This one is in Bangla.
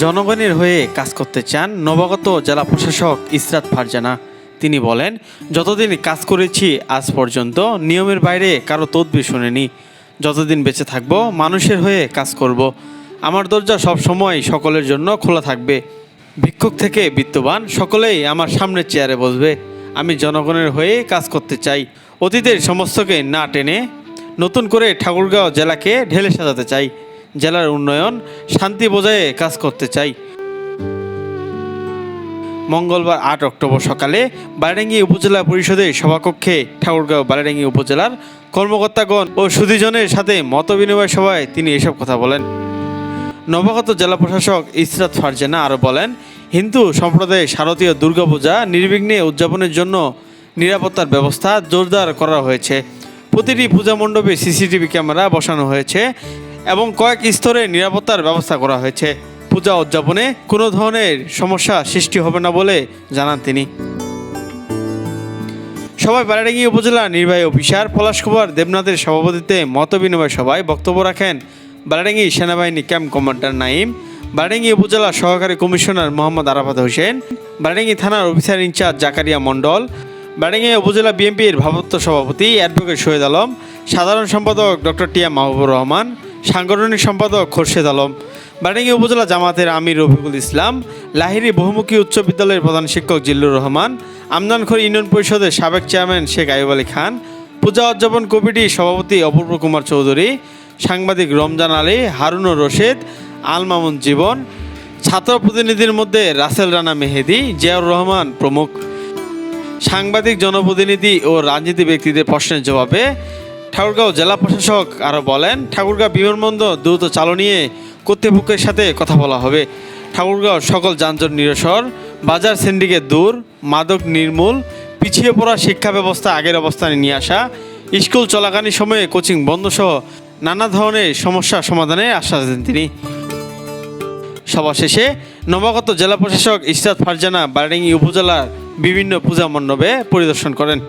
জনগণের হয়ে কাজ করতে চান নবাগত জেলা প্রশাসক ইসরাত ফারজানা। তিনি বলেন, যতদিন কাজ করেছি, আজ পর্যন্ত নিয়মের বাইরে কারও তদবির শুনেনি। যতদিন বেঁচে থাকব, মানুষের হয়ে কাজ করব। আমার দরজা সব সময় সকলের জন্য খোলা থাকবে। ভিক্ষুক থেকে বিত্তবান সকলেই আমার সামনের চেয়ারে বসবে। আমি জনগণের হয়ে কাজ করতে চাই। অতীতের সমস্তকে না টেনে নতুন করে ঠাকুরগাঁও জেলাকে ঢেলে সাজাতে চাই। জেলার উন্নয়ন, শান্তি বজায়ে কাজ করতে চাই। মঙ্গলবার আট অক্টোবর সকালে বারাডাঙ্গি উপজেলা পরিষদের সভাকক্ষে ঠাকুরগাঁও বারাডাঙ্গি উপজেলার কর্মকর্তাগণ ও সুধীজনের সাথে মতবিনিময় সভায় তিনি এসব কথা বলেন। নবাগত জেলা প্রশাসক ইসরাত ফারজানা আরও বলেন, হিন্দু সম্প্রদায়ের শারদীয় দুর্গাপূজা নির্বিঘ্নে উদযাপনের জন্য নিরাপত্তার ব্যবস্থা জোরদার করা হয়েছে। প্রতিটি পূজা মণ্ডপে সিসিটিভি ক্যামেরা বসানো হয়েছে। এবং কয়েক স্তরে নিরাপত্তার ব্যবস্থা করা হয়েছে। পূজা উদযাপনে কোনো ধরনের সমস্যা সৃষ্টি হবে না বলে জানান তিনি। সবাই বারাডাঙ্গি উপজেলা নির্বাহী অফিসার পলাশ কুমার দেবনাথের সভাপতিত্বে মতবিনিময় সভায় বক্তব্য রাখেন বারাডাঙ্গি সেনাবাহিনী ক্যাম্প কমান্ডার নাইম বারাডাঙ্গি উপজেলা সহকারী কমিশনার মোহাম্মদ আরাফাত হোসেন বারাডাঙ্গি থানার officer in charge Zakaria Mondal Baradangi উপজেলা বিএনপির ভারপ্রাপ্ত সভাপতি অ্যাডভোকেট শহীদ আলম, সাধারণ সম্পাদক ডক্টর টিয়া মাহবুবুর রহমান সাংগঠনিক সম্পাদক খোরশেদ আলম বারাডাঙ্গি উপজেলা জামাতের আমির রফিকুল ইসলাম লাহিরি বহুমুখী উচ্চ বিদ্যালয়ের প্রধান শিক্ষক জিল্লুর রহমান, আমদানখর ইউনিয়ন পরিষদের সাবেক চেয়ারম্যান শেখ আইব আলী খান, পূজা উদযাপন কমিটির সভাপতি অপূর্ব কুমার চৌধুরী, সাংবাদিক রমজান আলী হারুনুর রশেদ, আল মামুন জীবন, ছাত্র প্রতিনিধির মধ্যে রাসেল রানা মেহেদি, জিয়াউর রহমান প্রমুখ। সাংবাদিক, জনপ্রতিনিধি ও রাজনীতি ব্যক্তিদের প্রশ্নের জবাবে ঠাকুরগাঁও জেলা প্রশাসক আরও বলেন, ঠাকুরগাঁও বিমানবন্দর দ্রুত চালু নিয়ে কর্তৃপক্ষের সাথে কথা বলা হবে। ঠাকুরগাঁও সকল যানজট নিরসর বাজার সিন্ডিকেট দূর, মাদক নির্মূল, পিছিয়ে পড়া শিক্ষা ব্যবস্থা আগের অবস্থানে নিয়ে আসা, স্কুল চলাকালীন সময়ে কোচিং বন্ধ সহ নানা ধরনের সমস্যা সমাধানে আশ্বাস দেন তিনি। সভা শেষে নবাগত জেলা প্রশাসক ইসরাত ফারজানা বারাডাঙ্গি উপজেলার বিভিন্ন পূজা মণ্ডপে পরিদর্শন করেন।